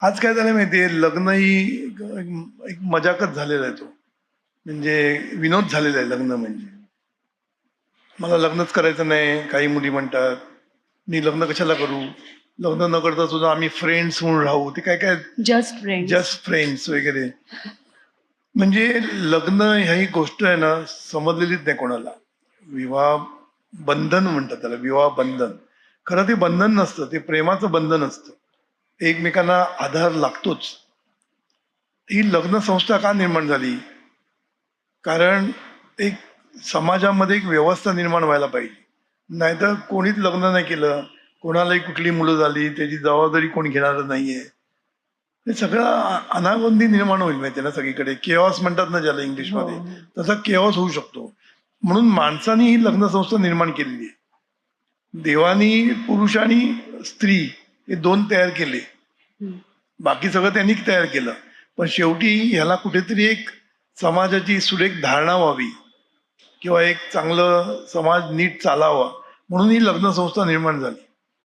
आज काय झालं माहितीये? लग्न ही एक- मजाकच झालेला आहे तो. म्हणजे विनोद झालेला आहे लग्न म्हणजे. मला लग्नच करायचं नाही काही मुली म्हणतात. मी लग्न कशाला करू? लग्न न करता सुद्धा आम्ही फ्रेंड्स म्हणून राहू. ते काय काय? जस्ट फ्रेंड जस्ट फ्रेंड्स वगैरे. म्हणजे लग्न ही गोष्ट आहे ना समजलेलीच नाही कोणाला. विवाह बंधन म्हणतात त्याला विवाह बंधन. खरं ते बंधन नसतं ते प्रेमाचं बंधन असतं. एकमेकांना आधार लागतोच. ही लग्न संस्था का निर्माण झाली? कारण एक समाजामध्ये एक व्यवस्था निर्माण व्हायला पाहिजे. नाहीतर कोणीच लग्न नाही केलं. कोणालाही कुठली मुलं झाली त्याची जबाबदारी कोण घेणार नाहीये. हे सगळं अनागोंदी निर्माण होईल माहिती ना सगळीकडे. केऑस म्हणतात ना ज्याला इंग्लिशमध्ये. हो. तसा केऑस होऊ शकतो. म्हणून माणसाने ही लग्न संस्था निर्माण केलेली आहे. देवानी पुरुष आणि स्त्री हे दोन तयार केले. बाकी सगळं त्यांनी तयार केलं. पण शेवटी ह्याला कुठेतरी एक समाजाची सुरेख धारणा व्हावी किंवा एक चांगलं समाज नीट चालावा म्हणून ही लग्न संस्था निर्माण झाली.